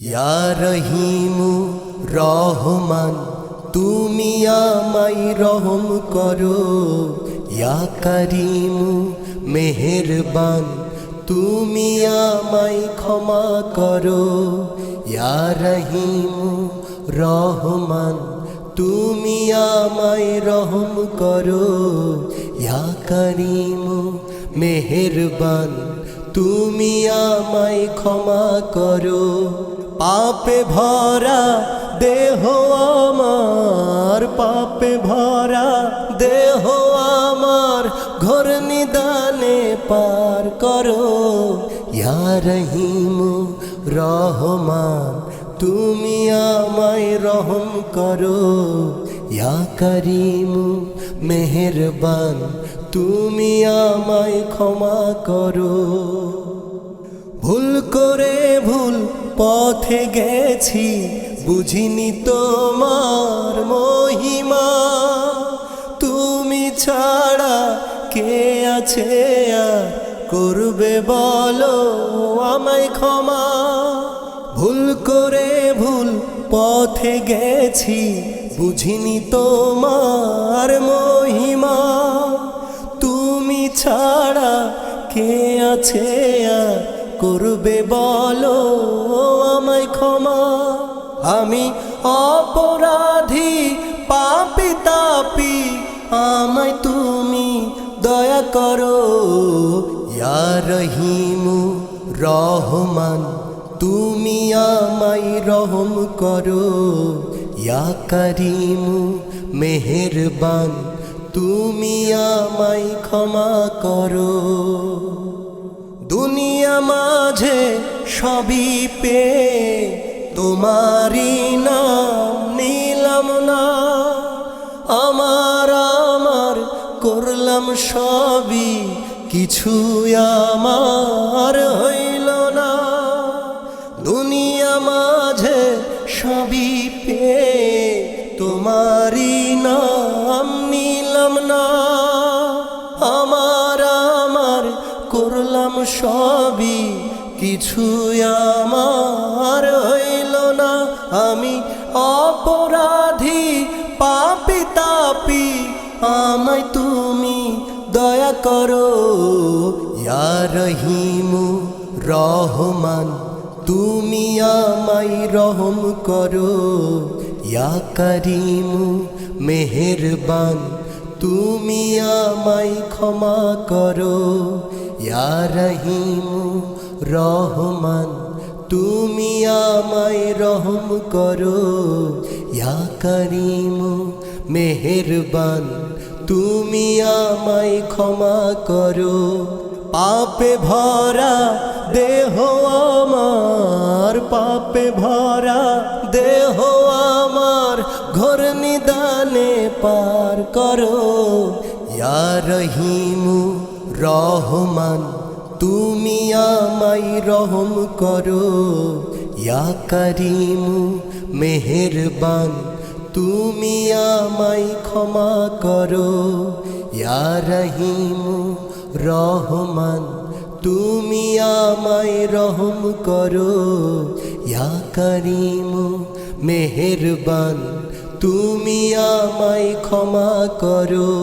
ইয়া রহিমু রহমান, তুমি আমায় রহম করো। ইয়া করিমু মেহেরবান, তুমি আমায় ক্ষমা করো। ইয়া রহিমু রহমান, তুমি আমায় রহম করো। ইয়া করিমু মেহেরবান তুমি আমায় ক্ষমা করো। পাপে ভরা দেহ আমার, পাপে ভরা দেহ আমার ঘর নিদানে পার করো। ইয়া রহিমু রহমান, তুমি আমায় রহম করো। ইয়া করিমু মেহেরবান, তুমি আমায় ক্ষমা করো। ভুল করে ভুল পথে গেছি, বুঝিনি তোমার মহিমা। তুমি ছাড়া কে আছে করবে বলো আমায় ক্ষমা। ভুল করে ভুল পথে গেছি বুঝিনি তোমার মহিমা, তুমি ছাড়া কে আছে করবে বলো আমায় ক্ষমা। আমি অপরাধী, পাপি, তাপি, আমায় তুমি দয়া করো। ইয়া রহিমু রহমান, তুমি আমায় রহম করো। ইয়া করিমু মেহেরবান, তুমি আমায় ক্ষমা করো। দুনিয়া মাঝে সবই পে তোমারি নাম নিলাম না। আমার আমার করলাম সবই কিছু আমার তোমারি নাম নিলাম না। আমার আমার করলাম সবই কিছু আমার হইল না। আমি অপরাধী, পাপি, তাপি, আমায় তুমি দয়া করো। ইয়া রহিমু রহমান, তুমি আমায় রহম করো। ইয়া করিমু মেহেরবান, তুমি আমায় ক্ষমা করো। ইয়া রহিমু রহমান, তুমি আমায় রহম করো। ইয়া করিমু মেহেরবান, তুমি আমায় ক্ষমা করো। পাপে ভরা দেহ আমার, পাপে ভরা দেহ ঘর পার করো। ইয়া রহিমু রহমান, তুমি আমায় রহম করো। ইয়া করিমু মেহেরবান, তুমি আমায় ক্ষমা করো। ইয়া রহিমু রহমান, তুমি আমায় রহম করো। ইয়া করিমু মেহেরবান তুমি আমায় ক্ষমা করো।